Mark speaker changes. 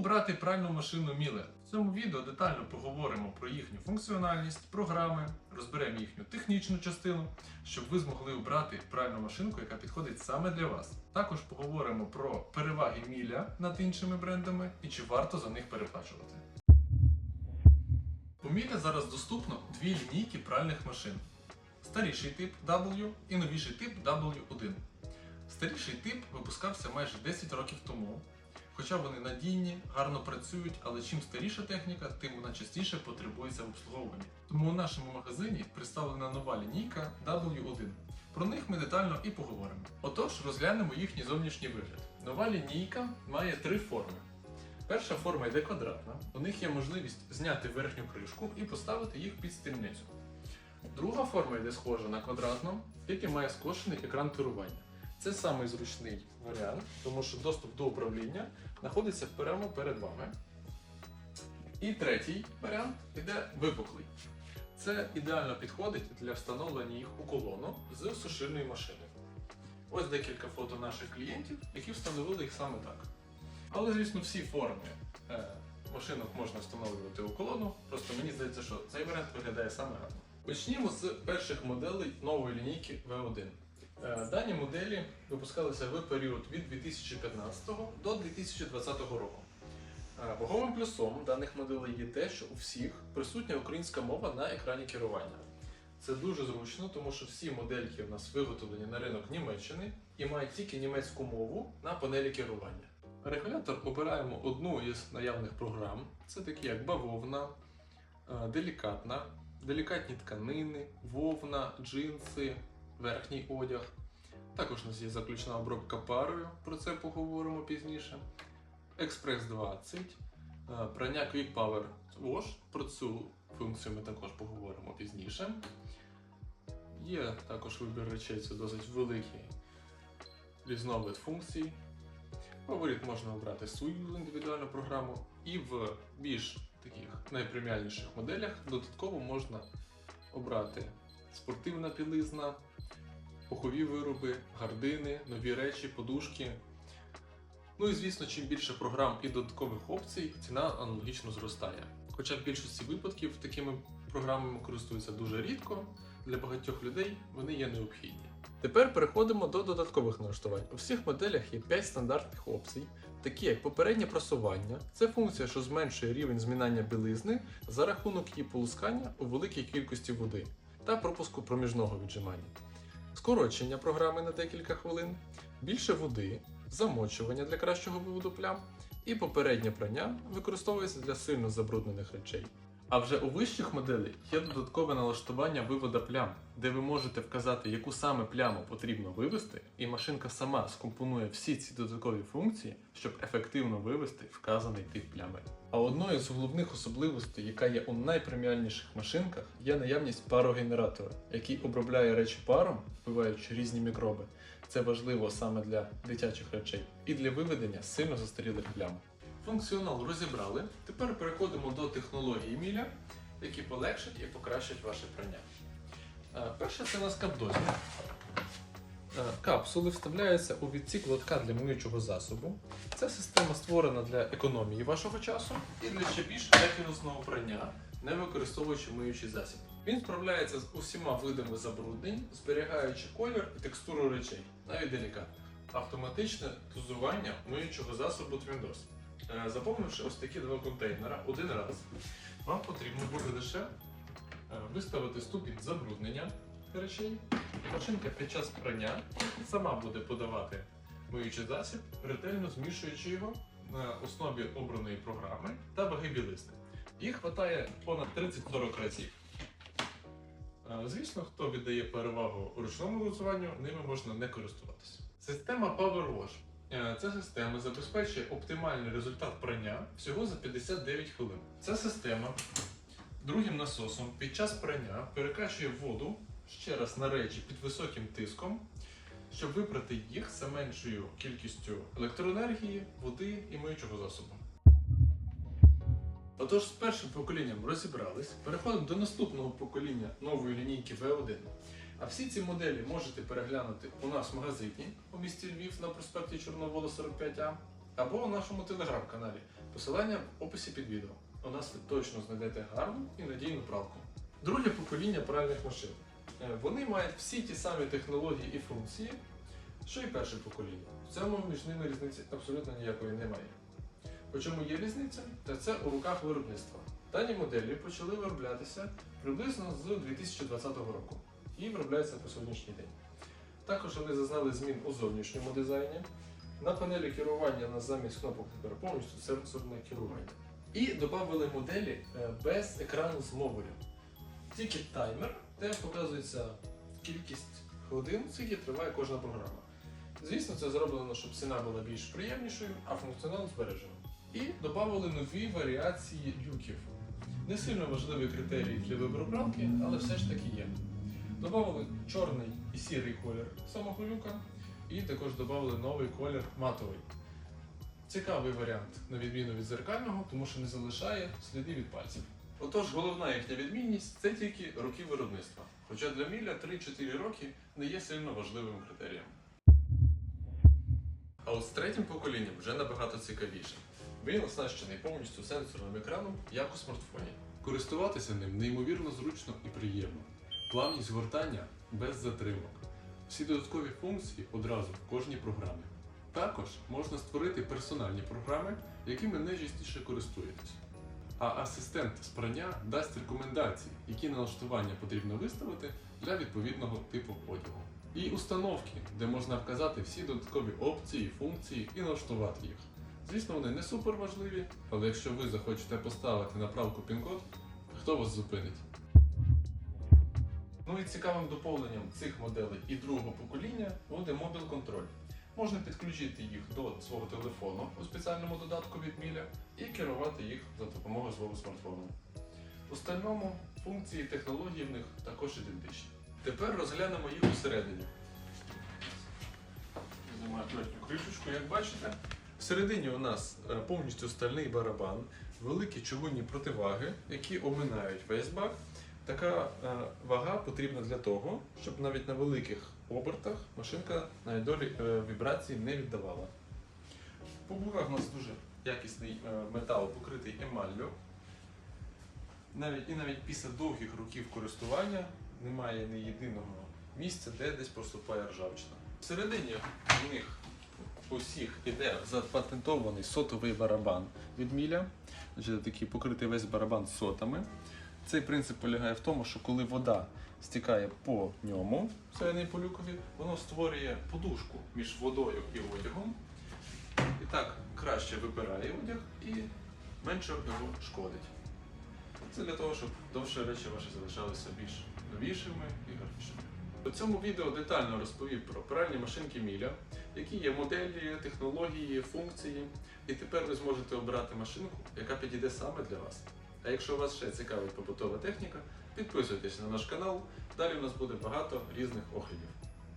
Speaker 1: обрати пральну машину Міле? В цьому відео детально поговоримо про їхню функціональність, програми, розберемо їхню технічну частину, щоб ви змогли обрати пральну машинку, яка підходить саме для вас. Також поговоримо про переваги Міля над іншими брендами і чи варто за них переплачувати. У Міля зараз доступно дві лінійки пральних машин: старіший тип W і новіший тип W1. Старіший тип випускався майже 10 років тому. Хоча вони надійні, гарно працюють, але чим старіша техніка, тим вона частіше потребується в обслуговуванні. Тому у нашому магазині представлена нова лінійка W1. Про них ми детально і поговоримо. Отож, розглянемо їхній зовнішній вигляд. Нова лінійка має три форми. Перша форма йде квадратна. У них є можливість зняти верхню кришку і поставити їх під стільницю. Друга форма йде схожа на квадратну, тільки має скошений екран керування. Це самий зручний варіант, тому що доступ до управління знаходиться прямо перед вами. І третій варіант іде випуклий. Це ідеально підходить для встановлення їх у колону з сушильної машини. Ось декілька фото наших клієнтів, які встановили їх саме так. Але, звісно, всі форми е, машинок можна встановлювати у колону, просто мені здається, що цей варіант виглядає саме гарно. Почнімо з перших моделей нової лінійки V1. Е, Дані моделі випускалися в період від 2015 до 2020 року. Е, Ваговим плюсом даних моделей є те, що у всіх присутня українська мова на екрані керування. Це дуже зручно, тому що всі модельки в нас виготовлені на ринок Німеччини і мають тільки німецьку мову на панелі керування. Регулятор обираємо одну із наявних програм. Це такі як бавовна, е, делікатна, делікатні тканини, вовна, джинси, верхній одяг. Також у нас є заключна обробка парою, про це поговоримо пізніше. Експрес 20, е, прання Quick Power Wash, про цю функцію ми також поговоримо пізніше. Є також вибір речей, це досить великий різновид функцій. Фаворит можна обрати свою індивідуальну програму, і в більш таких найпреміальніших моделях додатково можна обрати спортивна білизна, пухові вироби, гардини, нові речі, подушки. Ну і звісно, чим більше програм і додаткових опцій, ціна аналогічно зростає. Хоча в більшості випадків такими програмами користуються дуже рідко, для багатьох людей вони є необхідні. Тепер переходимо до додаткових налаштувань. У всіх моделях є 5 стандартних опцій, такі як попереднє просування. Це функція, що зменшує рівень змінання білизни за рахунок її полускання у великій кількості води та пропуску проміжного віджимання. Скорочення програми на декілька хвилин, більше води, замочування для кращого виводу плям і попереднє прання використовується для сильно забруднених речей. А вже у вищих моделей є додаткове налаштування вивода плям, де ви можете вказати, яку саме пляму потрібно вивести, і машинка сама скомпонує всі ці додаткові функції, щоб ефективно вивести вказаний тип плями. А одною з головних особливостей, яка є у найпреміальніших машинках, є наявність парогенератора, який обробляє речі паром, вбиваючи різні мікроби. Це важливо саме для дитячих речей і для виведення сильно застарілих плям. Функціонал розібрали. Тепер переходимо до технології міля, які полегшать і покращать ваше прання. Е, Перше це у нас капдозір. Е, Капсули вставляються у відсік лотка для миючого засобу. Ця система створена для економії вашого часу і для ще більш якісного прання, не використовуючи миючий засіб. Він справляється з усіма видами забруднень, зберігаючи колір і текстуру речей, навіть делікатних. Автоматичне дозування миючого засобу Twindos. Е, Заповнивши ось такі два контейнера один раз, вам потрібно буде лише е, виставити ступінь забруднення речей. Машинка під час прання сама буде подавати миючий засіб, ретельно змішуючи його на основі обраної програми та ваги білизни. Їх вистачає понад 30-40 разів. Е, Звісно, хто віддає перевагу ручному дозуванню, ними можна не користуватися. Система Power Wash. Е, Ця система забезпечує оптимальний результат прання всього за 59 хвилин. Ця система другим насосом під час прання перекачує воду ще раз на речі під високим тиском, щоб випрати їх за меншою кількістю електроенергії, води і миючого засобу. Отож, з першим поколінням розібрались, переходимо до наступного покоління нової лінійки V1. А всі ці моделі можете переглянути у нас в магазині у місті Львів на проспекті Чорновола 45А або у нашому телеграм-каналі. Посилання в описі під відео. У нас ви точно знайдете гарну і надійну пралку. Друге покоління пральних машин. Е, Вони мають всі ті самі технології і функції, що і перше покоління. В цьому між ними різниці абсолютно ніякої немає. Причому є різниця, та це у руках виробництва. Дані моделі почали вироблятися приблизно з 2020 року і виробляються по сьогоднішній день. Також вони зазнали змін у зовнішньому дизайні. На панелі керування на замість кнопок тепер повністю сенсорне керування. І додали моделі е, без екрану з мовою. Тільки таймер, де показується кількість годин, скільки триває кожна програма. Звісно, це зроблено, щоб ціна була більш приємнішою, а функціонал збережений. І додали нові варіації люків. Не сильно важливий критерій для вибору пралки, але все ж таки є. Добавили чорний і сірий колір самого люка, і також додали новий колір матовий. Цікавий варіант, на відміну від зеркального, тому що не залишає слідів від пальців. Отож, головна їхня відмінність це тільки роки виробництва. Хоча для міля 3-4 роки не є сильно важливим критерієм. А от з третім поколінням вже набагато цікавіше. Він оснащений повністю сенсорним екраном, як у смартфоні.
Speaker 2: Користуватися ним неймовірно зручно і приємно. Плавність гортання без затримок. Всі додаткові функції одразу в кожній програмі. Також можна створити персональні програми, якими найчастіше користуєтесь. А асистент з прання дасть рекомендації, які налаштування потрібно виставити для відповідного типу одягу. І установки, де можна вказати всі додаткові опції, функції і налаштувати їх. Звісно, вони не супер важливі, але якщо ви захочете поставити на правку пін-код, хто вас зупинить?
Speaker 1: Ну і цікавим доповненням цих моделей і другого покоління буде мобіл контроль. Можна підключити їх до свого телефону у спеціальному додатку від Міля і керувати їх за допомогою свого смартфону. У остальному функції технології в них також ідентичні. Тепер розглянемо їх усередині. Знімаю верхню кришечку, як бачите. Всередині у нас е, повністю стальний барабан, великі чугунні противаги, які оминають весь бак. Така е, вага потрібна для того, щоб навіть на великих обертах машинка навіть долі е, вібрацій не віддавала. По боках у нас дуже якісний е, метал, покритий емаллю. Навіть, і навіть після довгих років користування немає ні єдиного місця, де десь проступає ржавчина. Всередині в них усіх іде запатентований сотовий барабан від міля. Значить, такий покритий весь барабан сотами. Цей принцип полягає в тому, що коли вода стікає по ньому, всередині по люкові, воно створює подушку між водою і одягом. І так краще вибирає одяг і менше його шкодить. Це для того, щоб довше речі ваші залишалися більш новішими і гарнішими. У цьому відео детально розповів про пральні машинки Міля, які є моделі, технології, функції. І тепер ви зможете обрати машинку, яка підійде саме для вас. А якщо вас ще цікавить побутова техніка, підписуйтесь на наш канал. Далі у нас буде багато різних оглядів.